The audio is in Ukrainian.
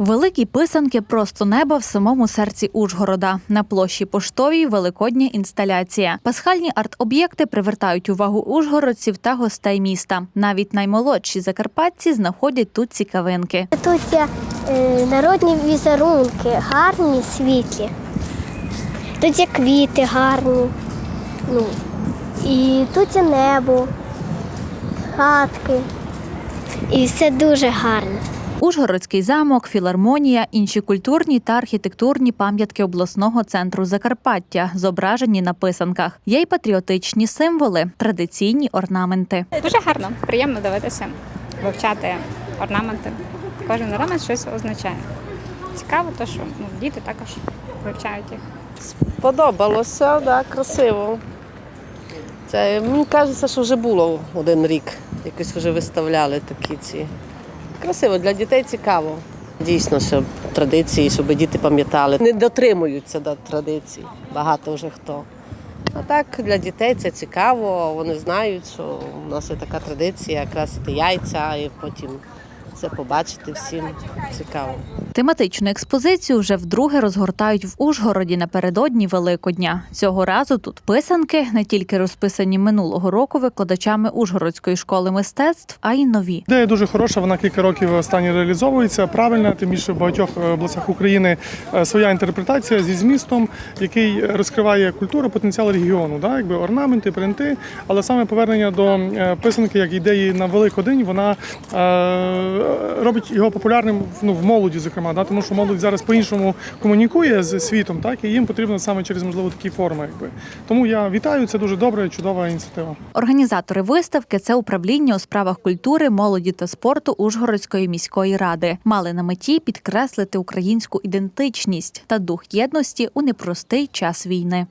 Великі писанки просто неба в самому серці Ужгорода. На площі поштовій великодня інсталяція. Пасхальні арт-об'єкти привертають увагу ужгородців та гостей міста. Навіть наймолодші закарпатці знаходять тут цікавинки. Тут є е, народні візерунки, гарні, світлі. Тут є квіти гарні. Ну, і тут є небо, хатки. І все дуже гарно. Ужгородський замок, філармонія, інші культурні та архітектурні пам'ятки обласного центру Закарпаття, зображені на писанках. Є й патріотичні символи, традиційні орнаменти. Дуже гарно, приємно дивитися, вивчати орнаменти. Кожен орнамент щось означає. Цікаво, то що ну, діти також вивчають їх. Подобалося, да, красиво. Це, мені кажеться, що вже було один рік. Якось вже виставляли такі ці. Красиво, для дітей цікаво. Дійсно, щоб традиції, щоб діти пам'ятали. Не дотримуються до традицій. Багато вже хто. А так для дітей це цікаво. Вони знають, що у нас є така традиція красити яйця і потім це побачити всім цікаво. Тематичну експозицію вже вдруге розгортають в Ужгороді напередодні Великодня. Цього разу тут писанки не тільки розписані минулого року викладачами Ужгородської школи мистецтв, а й нові. Ідея дуже хороша, вона кілька років останні реалізовується. Правильна, тим більше в багатьох е, областях України е, своя інтерпретація зі змістом, який розкриває культуру, потенціал регіону, да? якби орнаменти, принти. Але саме повернення до е, писанки як ідеї на Великодень, вона робить його популярним ну, в молоді, зокрема, да? тому що молодь зараз по-іншому комунікує з світом, так і їм потрібно саме через можливо такі форми. Якби. Тому я вітаю, це дуже добра, чудова ініціатива. Організатори виставки це управління у справах культури, молоді та спорту Ужгородської міської ради. Мали на меті підкреслити українську ідентичність та дух єдності у непростий час війни.